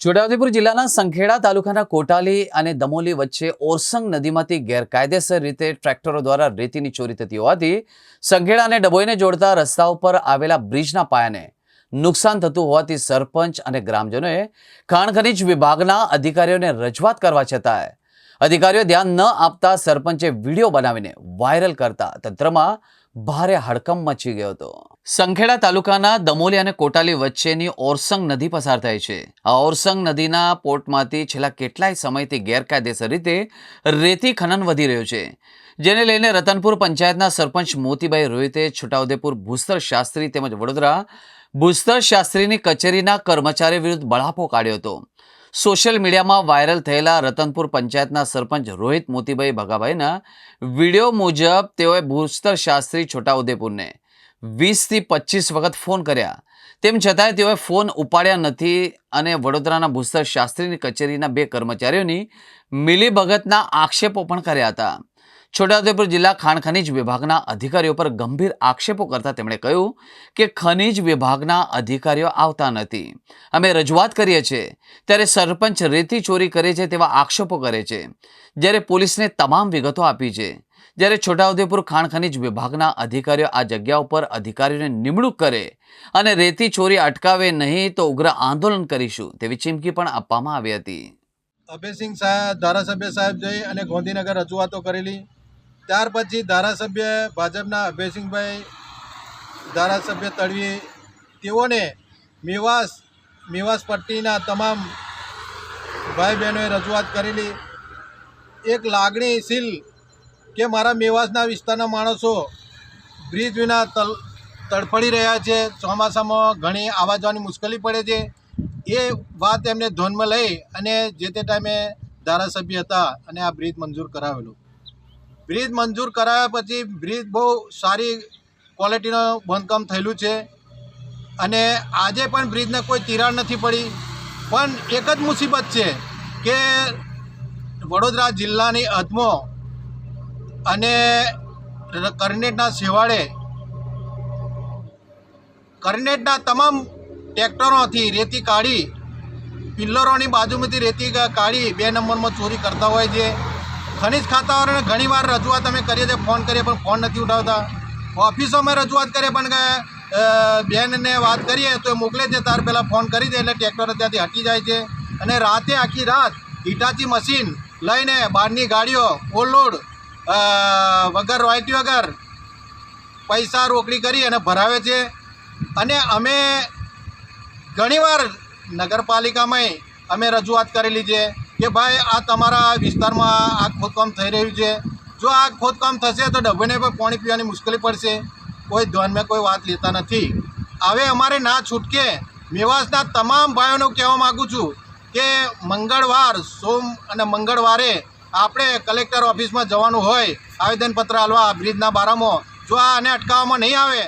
છોટાઉદેપુર જિલ્લાના સંખેડા તાલુકાના કોટાલી અને દમોલી વચ્ચે ઓરસંગ નદીમાંથી ગેરકાયદેસર રીતે ટ્રેક્ટરો દ્વારા રેતીની ચોરી થતી હોવાથી સંખેડા અને ડબોઈને જોડતા રસ્તા ઉપર આવેલા બ્રિજના પાયાને નુકસાન થતું હોવાથી સરપંચ અને ગ્રામજનોએ ખાણ ખનીજ વિભાગના અધિકારીઓને રજૂઆત કરવા છતાંય અધિકારીઓ ધ્યાન ન આપતા સરપંચે વીડિયો બનાવીને વાયરલ કરતા તંત્રમાં ભારે હડકંપ મચી ગયો હતો. સંખેડા તાલુકાના દમોલી અને કોટાલી વચ્ચેની ઓરસંગ નદી પસાર થાય છે. આ ઓરસંગ નદીના પોર્ટમાંથી છેલ્લા કેટલાય સમયથી ગેરકાયદેસર રીતે રેતી ખનન વધી રહ્યું છે. જેને લઈને રતનપુર પંચાયતના સરપંચ મોતીભાઈ રોહિતે, છોટાઉદેપુર ભૂસ્તર શાસ્ત્રી તેમજ વડોદરા ભૂસ્તર શાસ્ત્રીની કચેરીના કર્મચારી વિરુદ્ધ બળાપો કાઢ્યો હતો. સોશિયલ મીડિયામાં વાયરલ થયેલા રતનપુર પંચાયતના સરપંચ રોહિત મોતીભાઈ ભગાભાઈના વીડિયો મુજબ તેઓએ ભૂસ્તર શાસ્ત્રી છોટાઉદેપુરને વીસથી પચીસ વખત ફોન કર્યા. તેમ છતાંય તેઓએ ફોન ઉપાડ્યા નથી અને વડોદરાના ભૂસ્તર શાસ્ત્રીની કચેરીના બે કર્મચારીઓની મિલીભગતના આક્ષેપો પણ કર્યા હતા. છોટાઉદેપુર જિલ્લા ખાણ ખનીજ વિભાગના અધિકારીઓ પર ગંભીર આક્ષેપો કરતા તેમણે કહ્યું કે ખનીજ વિભાગના અધિકારીઓ આવતા નથી. અમે રજૂઆત કરીએ છીએ, ત્યારે સરપંચ રેતી ચોરી કરે છે તેવા આક્ષેપો કરે છે. જ્યારે પોલીસને તમામ વિગતો આપી છે, જ્યારે છોટાઉદેપુર ખાણ ખનીજ વિભાગના અધિકારીઓ આ જગ્યા ઉપર અધિકારીઓને નિમણૂક કરે અને રેતી ચોરી અટકાવે નહીં તો ઉગ્ર આંદોલન કરીશું તેવી ચીમકી પણ આપવામાં આવી હતી. અભયસિંહ સાહેબ ધારાસભ્ય સાહેબ જઈ અને ગાંધીનગર રજૂઆતો કરેલી. ત્યાર પછી ધારાસભ્ય ભાજપના અભયસિંહભાઈ, ધારાસભ્ય તળવી તેઓને મેવાસ મેવાસ પટ્ટીના તમામ ભાઈ બહેનોએ રજૂઆત કરેલી. એક લાગણીશીલ કે મારા મેવાસના વિસ્તારના માણસો બ્રિજ વિના તલ, તડફડી રહ્યા છે, ચોમાસામાં ઘણી આવવા જવાની મુશ્કેલી પડે છે. એ વાત એમને ધ્યાનમાં લઈ અને જે તે ટાઈમે ધારાસભ્ય હતા અને આ બ્રિજ મંજૂર કરાવેલું. બ્રિજ મંજૂર કરાવ્યા પછી બ્રિજ બહુ સારી ક્વોલિટીનું બાંધકામ થયેલું છે. અને આજે પણ બ્રિજને કોઈ તિરાડ નથી પડી. પણ એક જ મુસીબત છે કે વડોદરા જિલ્લાની હદમો અને કરનેટના છેવાડે કરનેટના તમામ ટ્રેક્ટરોથી રેતી કાઢી, પિલ્લરોની બાજુમાંથી રેતી કાઢી બે નંબરમાં ચોરી કરતા હોય છે. ખનિજ ખાતાવાળાને ઘણીવાર રજૂઆત અમે કરીએ છીએ ફોન કરીએ પણ ફોન નથી ઉઠાવતા. ઓફિસોમાં રજૂઆત કરીએ પણ કે, બેનને વાત કરીએ તો એ મોકલે છે તાર પહેલાં ફોન કરી દે એટલે ટ્રેક્ટર ત્યાંથી હટી જાય છે. અને રાતે આખી રાત હિટાચી મશીન લઈને બહારની ગાડીઓ ઓવરલોડ વગર રોયટી વગર પૈસા રોકડી કરી અને ભરાવે છે. અને અમે ઘણીવાર નગરપાલિકામાં અમે રજૂઆત કરેલી છે. કે ભાઈ આ તમારા વિસ્તારમાં આ ખોદકામ થઈ રહ્યું છે. જો આ ખોદકામ થશે તો ડબ્બેને પણ પાણી પીવાની મુશ્કેલી પડશે. કોઈ ધ્યાનમાં કોઈ વાત લેતા નથી. હવે અમારે ના છૂટકે મેવાસના તમામ ભાઈઓને કહેવા માગું છું કે મંગળવાર સોમ અને મંગળવારે આપણે કલેક્ટર ઓફિસમાં જવાનું હોય, આવેદનપત્ર આલવા, બ્રિજના બારામાં. જો આને અટકાવવામાં નહીં આવે